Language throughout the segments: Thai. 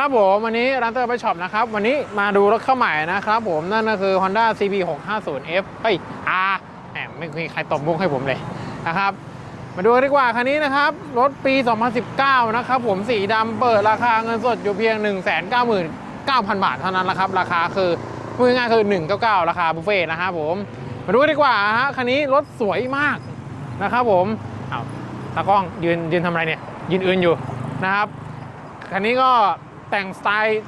ครับผมวันนี้ร้านเตอร์ไปช็อปนะครับ วันนี้มาดูรถเข้าใหม่นะครับผมนั่นก็คือ Honda CB 650F เอ้ย R แหมไม่มีใครตบมุกให้ผมเลยนะครับ มาดูกันดีกว่าคันนี้นะครับ รถปี 2019 นะครับผมสีดำเปิดราคาเงินสดอยู่เพียง 199,000 บาทเท่านั้นละครับ ราคาคือพูดง่ายคือ 199 ราคาบุฟเฟ่ต์นะครับผม มาดูกันดีกว่าฮะคันนี้รถสวยมากนะครับผมเอาตากล้องยืนยืนทำอะไรเนี่ยยืนอื่นอยู่นะครับคันนี้ก็ แต่งสไตล์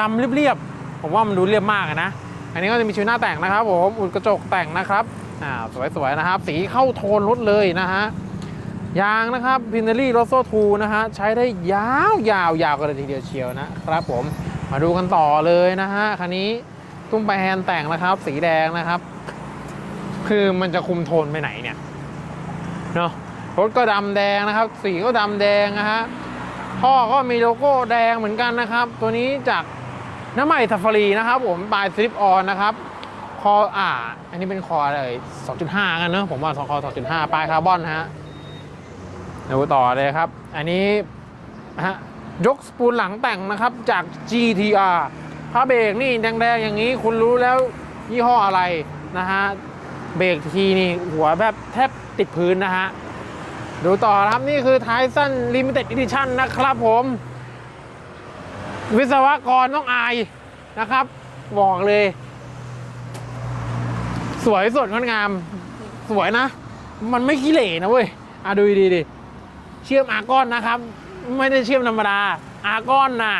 ดำๆเรียบๆ ผมว่ามันดูเรียบมากนะ อันนี้ก็จะมีชุดหน้าแต่งนะครับผมอุดกระจกแต่งนะครับอ่าสวยๆนะครับ สีเข้าโทนรถเลยนะฮะยางนะครับพิน a รี่โรโซทูนะฮะใช้ได้ยาวยาวยาวกันเลยทีเดียวเชียวนะครับผมมาดูกันต่อเลยนะฮะคันนี้ตุ้มไปแฮนแต่งนะครับ สีแดงนะครับ คือมันจะคุมโทนไปไหนเนี่ยเนาะรถก็ดำแดงนะครับ สีก็ดำแดงนะฮะ ท่อก็มีโลโก้แดงเหมือนกันนะครับ ตัวนี้จากน้ำใหม่ทัฟฟารีนะครับผมปลายสลิปออนนะครับ คออ่า อันนี้เป็นคออะไร2.5 กันเนอะผมว่าสองคอ2.5 ปลายคาร์บอนนะฮะดูต่อเลยครับ อันนี้นะฮะยกสปูลหลังแต่งนะครับจาก GTR พระเบรกนี่แดงๆอย่างนี้คุณรู้แล้วยี่ห้ออะไรนะฮะ เบรกทีนี่หัวแบบแทบติดพื้นนะฮะ ดูต่อครับนี่คือท้ายสั้น Limited Edition นะครับผม วิศวกรต้องอายนะครับ บอกเลย สวยสดงดงาม สวยนะ มันไม่ขี้เหร่นะเว้ยอะดูดีดิเชื่อมอาร์กอนนะครับ ไม่ได้เชื่อมธรรมดาอาร์กอนนะ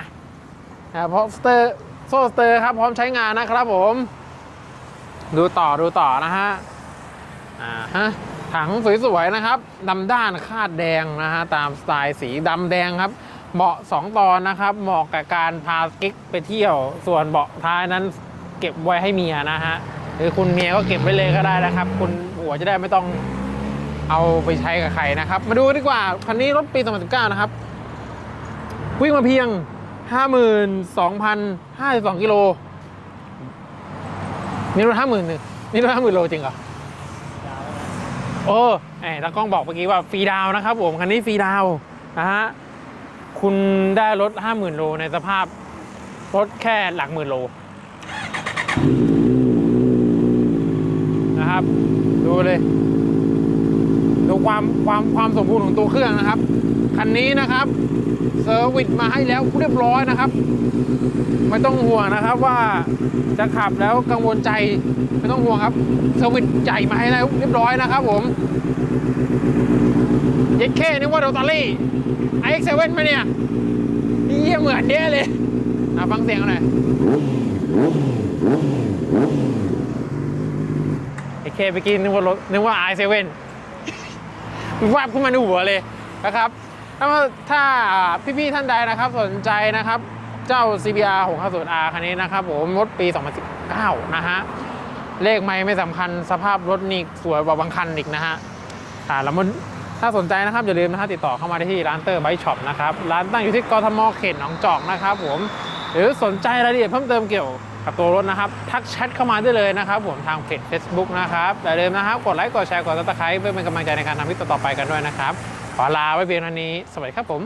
อ่าเพราะสเตอร์โซ่สเตอร์ครับ พร้อมใช้งานนะครับผม ดูต่อดูต่อนะฮะอ่าฮะ ถังสวยๆนะครับดำด้านคาดแดงนะฮะตามสไตล์สีดำแดงครับเบาะ2ตอนนะครับเหมาะกับการพากิ๊กไปเที่ยว ส่วนเบาะท้ายนั้นเก็บไว้ให้เมียนะฮะหรือคุณเมียก็เก็บไว้เลยก็ได้นะครับ คุณหัวจะได้ไม่ต้องเอาไปใช้กับใครนะครับ มาดูดีกว่าคันนี้รถปี2019นะครับ วิ่งมาเพียง 52,052กิโลนี่รถ50,000นึงนี่รถ50,000โลจริงเหรอ โอ้แหมตากล้องบอกเมื่อกี้ว่าฟรีดาวนะครับผมคันนี้ฟรีดาวน์นะฮะคุณได้รถ 50,000 โลในสภาพรถแค่หลักหมื่นโลนะครับ ดูเลย ดูความความความสมบูรณ์ของตัวเครื่องนะครับ คันนี้นะครับเซอร์วิสมาให้แล้วเรียบร้อยนะครับ ไม่ต้องห่วงนะครับว่าจะขับแล้วกังวลใจไม่ต้องห่วงครับเซอร์วิสใหญ่มาให้แล้วเรียบร้อยนะครับผมเย็ดเคนึกว่าโรตารี่ไอเอ็กเซเว่นมาเนี่ยเยี่ยเหมือนเด้เลยอะฟังเสียงหน่อยเอ็กเคไปกินนึกว่ารถนึกว่าไอเซเว่นวาบขึ้นมาในหัวเลยนะครับ ถ้าถ้าพี่ๆท่านใดนะครับสนใจนะครับเจ้า CBR 650R คันนี้นะครับผมรถปี 2019 นะฮะ เลขไม่ไม่สำคัญสภาพรถนี่สวยกว่าบางคันอีกนะฮะอ่าแล้วมันถ้าสนใจนะครับ อย่าลืมนะฮะติดต่อเข้ามาได้ที่ร้านเตอร์ไบช็อปนะครับ ร้านตั้งอยู่ที่กทมเขตหนองจอกนะครับผมหรือสนใจรายละเอียดเพิ่มเติมเกี่ยวกับตัวรถนะครับ ทักแชทเข้ามาได้เลยนะครับผมทางเพจ Facebook นะครับอย่าลืมนะครับกดไลค์กดแชร์กดติดตามเพื่อเป็นกำลังใจในการทำคลิปต่อไปกันด้วยนะครับ ขอลาไว้เพียงเท่านี้ สวัสดีครับผม